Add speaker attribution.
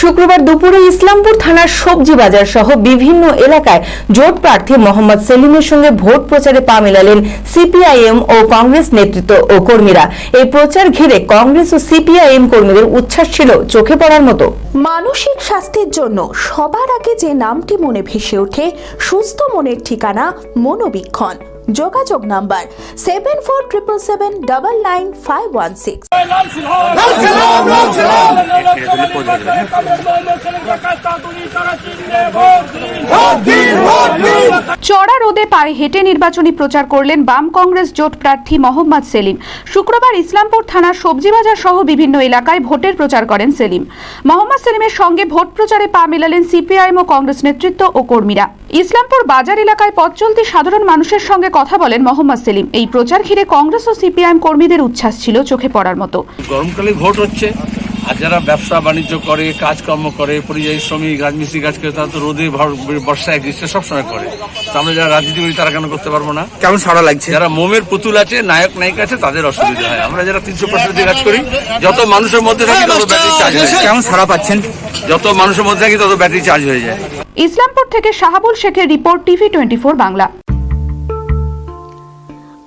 Speaker 1: শুক্রবার দুপুরে ইসলামপুর থানার সবজি বাজার সহ বিভিন্ন এলাকায় জোট প্রার্থী মোহাম্মদ সেলিমের সঙ্গে ভোট প্রচারে পা মেলালেন সিপিআইএম ও কংগ্রেস নেতৃত্ব ও কর্মীরা। এই প্রচার ঘিরে কংগ্রেস ও সিপিআইএম কর্মীদের উচ্ছ্বাস ছিল চোখে পড়ার মতো।
Speaker 2: মানসিক স্বাস্থ্যের জন্য সবার আগে যে নামটি মনে ভেসে ওঠে সুস্থ মনের ঠিকানা মনোবীক্ষণ। যোগাযোগ number seven four triple seven double nine five one six
Speaker 3: vote দিন ভোট দিন
Speaker 4: চড়া রোদে পায়ে হেঁটে নির্বাচনী প্রচার করলেন বাম কংগ্রেস জোট প্রার্থী মোহাম্মদ সেলিম। শুক্রবার ইসলামপুর থানার সবজি বাজার সহ বিভিন্ন এলাকায় ভোটের প্রচার করেন সেলিম। মোহাম্মদ সেলিমের সঙ্গে ভোট প্রচারে পা মেলালেন সিপিআইএম ও কংগ্রেস নেতৃত্ব ও কর্মীরা। ইসলামপুর বাজার এলাকায় পথ চলতি সাধারণ মানুষের সঙ্গে কথা বলেন মোহাম্মদ সেলিম। এই প্রচার ঘিরে কংগ্রেস ও সিপিআইএম কর্মীদের উচ্ছ্বাস ছিল চোখে পড়ার মতো।
Speaker 5: গরমকালে ভোট হচ্ছে। আর যারা ব্যবসা বাণিজ্য করে কাজকর্ম করে পরিযায়ী শ্রমিক রাজমিস্ত্রি কাজ করে তারা তো রোদে ভর- বর্ষায় গ্রীষ্মে সবসময় করে। তো আমরা যারা রাজনীতি করি তারা কেন করতে পারব না?
Speaker 6: কেমন সাড়া লাগছে?
Speaker 5: যারা মোমের পুতুল আছে নায়ক নায়িকা আছে তাদের অসুবিধা হয়। আমরা যারা তিনশো পার্সেন্ট কাজ করি যত মানুষের মধ্যে থাকি তত ব্যাটারি চার্জ হয়ে যায়।
Speaker 6: কেমন সাড়া পাচ্ছেন?
Speaker 5: যত মানুষের মধ্যে থাকি তত ব্যাটারি চার্জ হয়ে যায়।
Speaker 4: ইসলামপুর থেকে শাহাবুল শেখের রিপোর্ট টিভি টোয়েন্টি বাংলা।